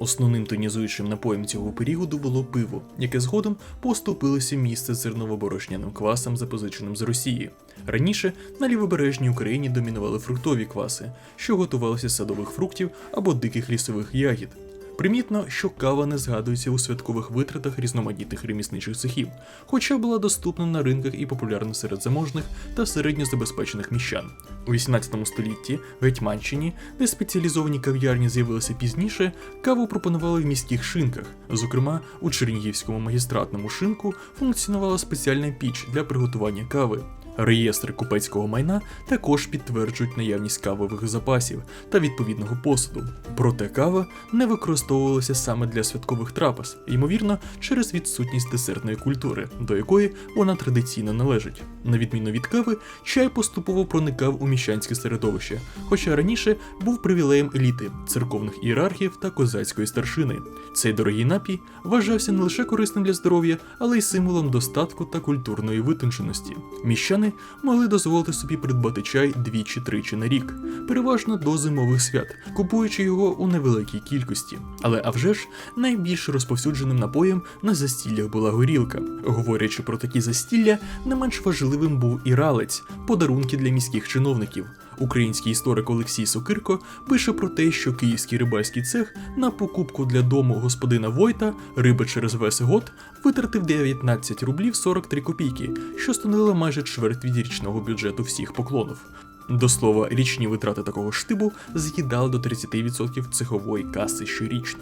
Основним тонізуючим напоєм цього періоду було пиво, яке згодом поступилося місце зерново-борошняним квасам, запозиченим з Росії. Раніше на лівобережній Україні домінували фруктові кваси, що готувалися з садових фруктів або диких лісових ягід. Примітно, що кава не згадується у святкових витратах різноманітних ремісничих цехів, хоча була доступна на ринках і популярна серед заможних та середньозабезпечених міщан. У 18 столітті в Гетьманщині, де спеціалізовані кав'ярні з'явилися пізніше, каву пропонували в міських шинках. Зокрема, у Чернігівському магістратному шинку функціонувала спеціальна піч для приготування кави. Реєстри купецького майна також підтверджують наявність кавових запасів та відповідного посуду. Проте кава не використовувалася саме для святкових трапез, ймовірно, через відсутність десертної культури, до якої вона традиційно належить. На відміну від кави, чай поступово проникав у міщанське середовище, хоча раніше був привілеєм еліти, церковних ієрархів та козацької старшини. Цей дорогий напій вважався не лише корисним для здоров'я, але й символом достатку та культурної витонченості. Міщани могли дозволити собі придбати чай двічі-тричі на рік, переважно до зимових свят, купуючи його у невеликій кількості. Але а вже ж найбільш розповсюдженим напоєм на застіллях була горілка. Говорячи про такі застілля, не менш важливим був і ралець подарунки для міських чиновників. Український історик Олексій Сокирко пише про те, що київський рибальський цех на покупку для дому господина Войта риби через весь год витратив 19 рублів 43 копійки, що становило майже чверть від річного бюджету всіх поклонів. До слова, річні витрати такого штибу з'їдали до 30% цехової каси щорічно.